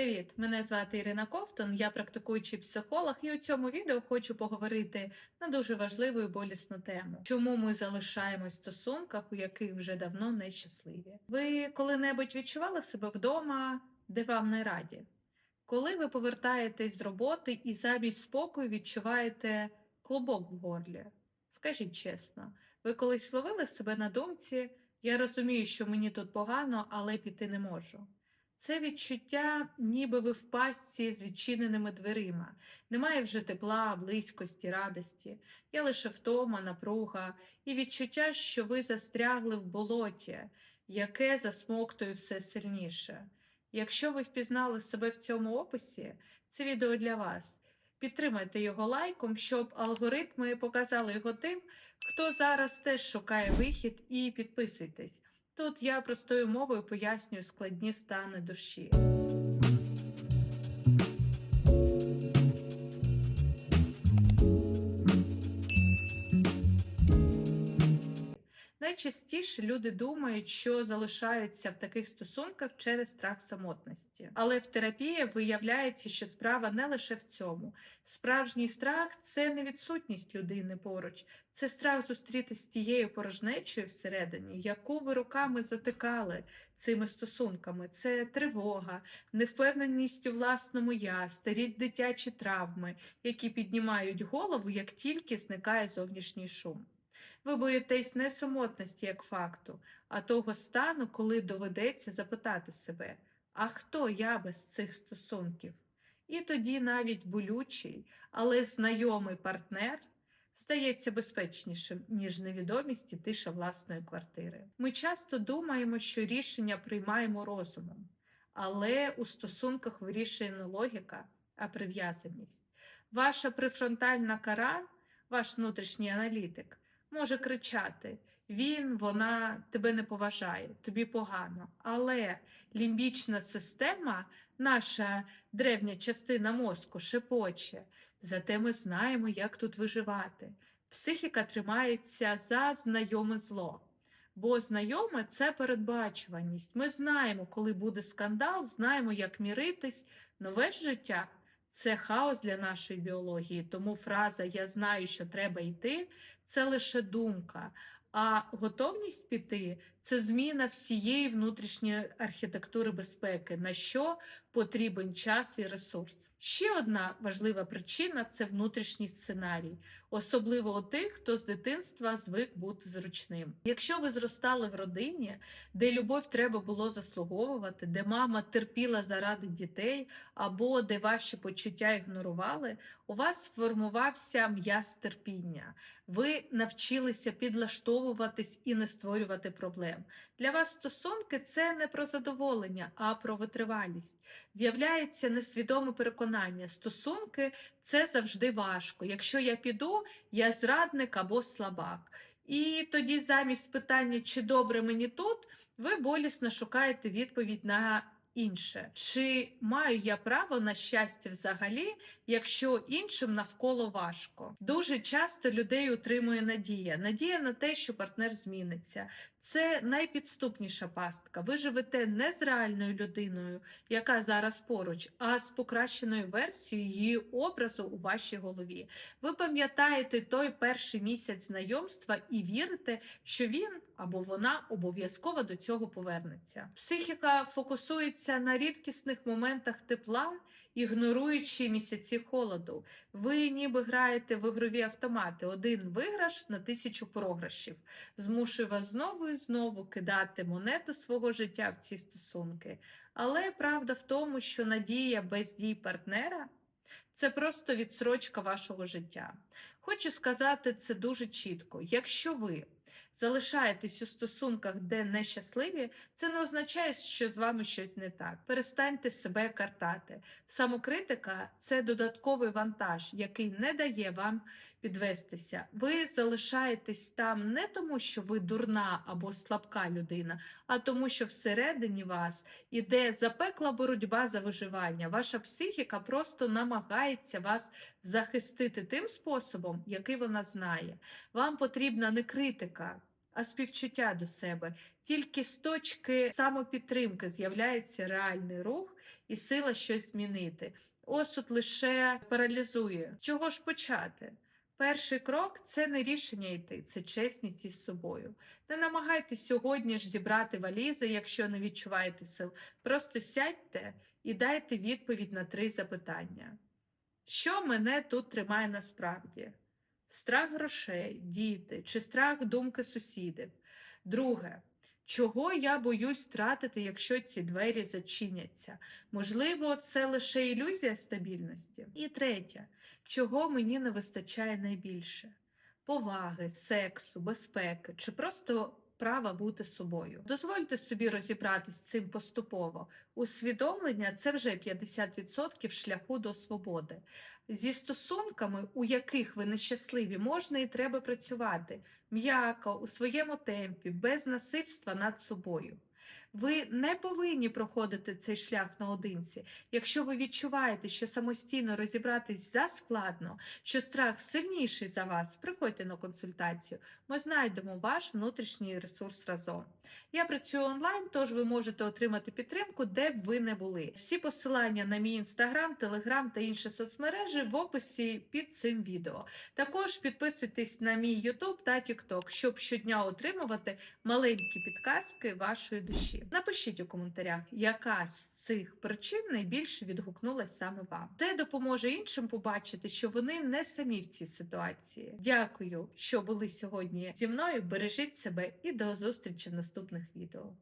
Привіт! Мене звати Ірина Ковтун, я практикуючий психолог, і у цьому відео хочу поговорити на дуже важливу і болісну тему, чому ми залишаємось в стосунках, у яких вже давно не щасливі. Ви коли-небудь відчували себе вдома, де вам не раді? Коли ви повертаєтесь з роботи і замість спокою відчуваєте клубок в горлі? Скажіть чесно, ви колись ловили себе на думці, я розумію, що мені тут погано, але піти не можу. Це відчуття, ніби ви в пастці з відчиненими дверима. Немає вже тепла, близькості, радості. Є лише втома, напруга і відчуття, що ви застрягли в болоті, яке засмоктує все сильніше. Якщо ви впізнали себе в цьому описі, це відео для вас. Підтримайте його лайком, щоб алгоритми показали його тим, хто зараз теж шукає вихід, і підписуйтесь. Тут я простою мовою пояснюю складні стани душі. Найчастіше люди думають, що залишаються в таких стосунках через страх самотності. Але в терапії виявляється, що справа не лише в цьому. Справжній страх це не відсутність людини поруч, це страх зустрітися з тією порожнечою всередині, яку ви руками затикали цими стосунками. Це тривога, невпевненість у власному я, старі дитячі травми, які піднімають голову, як тільки зникає зовнішній шум. Ви боїтесь не самотності як факту, а того стану, коли доведеться запитати себе, а хто я без цих стосунків? І тоді навіть болючий, але знайомий партнер стається безпечнішим, ніж невідомість і тиша власної квартири. Ми часто думаємо, що рішення приймаємо розумом, але у стосунках вирішує не логіка, а прив'язаність. Ваша префронтальна кара, ваш внутрішній аналітик може кричати: він, вона тебе не поважає, тобі погано. Але лімбічна система, наша древня частина мозку, шепоче, зате ми знаємо, як тут виживати. Психіка тримається за знайоме зло. Бо знайоме це передбачуваність. Ми знаємо, коли буде скандал, знаємо, як міритись. Нове життя це хаос для нашої біології. Тому фраза Я знаю, що треба йти це лише думка. А готовність піти це зміна всієї внутрішньої архітектури безпеки, на що потрібен час і ресурс. Ще одна важлива причина це внутрішній сценарій, особливо у тих, хто з дитинства звик бути зручним. Якщо ви зростали в родині, де любов треба було заслуговувати, де мама терпіла заради дітей, або де ваші почуття ігнорували, у вас сформувався м'яз терпіння. Ви навчилися підлаштовуватись і не створювати проблем. Для вас стосунки це не про задоволення, а про витривалість. З'являється несвідоме переконання. Стосунки це завжди важко. Якщо я піду, я зрадник або слабак. І тоді, замість питання, чи добре мені тут, ви болісно шукаєте відповідь на інше. Чи маю я право на щастя взагалі, якщо іншим навколо важко? Дуже часто людей утримує надія. Надія на те, що партнер зміниться. Це найпідступніша пастка. Ви живете не з реальною людиною, яка зараз поруч, а з покращеною версією її образу у вашій голові. Ви пам'ятаєте той перший місяць знайомства і вірите, що він або вона обов'язково до цього повернеться. Психіка фокусується на рідкісних моментах тепла, ігноруючи місяці холоду. Ви ніби граєте в ігрові автомати. Один виграш на тисячу програшів. Змушує вас знову і знову кидати монету свого життя в ці стосунки. Але правда в тому, що надія без дій партнера це просто відсрочка вашого життя. Хочу сказати це дуже чітко. Якщо ви залишаєтесь у стосунках, де нещасливі, це не означає, що з вами щось не так. Перестаньте себе картати. Самокритика це додатковий вантаж, який не дає вам підвестися. Ви залишаєтесь там не тому, що ви дурна або слабка людина, а тому, що всередині вас іде запекла боротьба за виживання. Ваша психіка просто намагається вас захистити тим способом, який вона знає. Вам потрібна не критика. А співчуття до себе тільки з точки самопідтримки з'являється реальний рух, і сила щось змінити. Осуд лише паралізує. Чого ж почати? Перший крок це не рішення йти, це чесність із собою. Не намагайтесь сьогодні ж зібрати валізи, якщо не відчуваєте сил. Просто сядьте і дайте відповідь на три запитання. Що мене тут тримає насправді? Страх грошей, діти чи страх думки сусідів? Друге, чого я боюсь втратити, якщо ці двері зачиняться? Можливо, це лише ілюзія стабільності. І третє, чого мені не вистачає найбільше? Поваги, сексу, безпеки чи просто права бути собою. Дозвольте собі розібратись цим поступово. Усвідомлення це вже 50% шляху до свободи. Зі стосунками, у яких ви нещасливі, можна і треба працювати м'яко, у своєму темпі, без насильства над собою. Ви не повинні проходити цей шлях наодинці. Якщо ви відчуваєте, що самостійно розібратись заскладно, що страх сильніший за вас, приходьте на консультацію. Ми знайдемо ваш внутрішній ресурс разом. Я працюю онлайн, тож ви можете отримати підтримку, де б ви не були. Всі посилання на мій інстаграм, телеграм та інші соцмережі в описі під цим відео. Також підписуйтесь на мій Ютуб та Тікток, щоб щодня отримувати маленькі підказки вашої душі. Напишіть у коментарях, яка з цих причин найбільше відгукнулась саме вам. Це допоможе іншим побачити, що вони не самі в цій ситуації. Дякую, що були сьогодні зі мною. Бережіть себе і до зустрічі в наступних відео.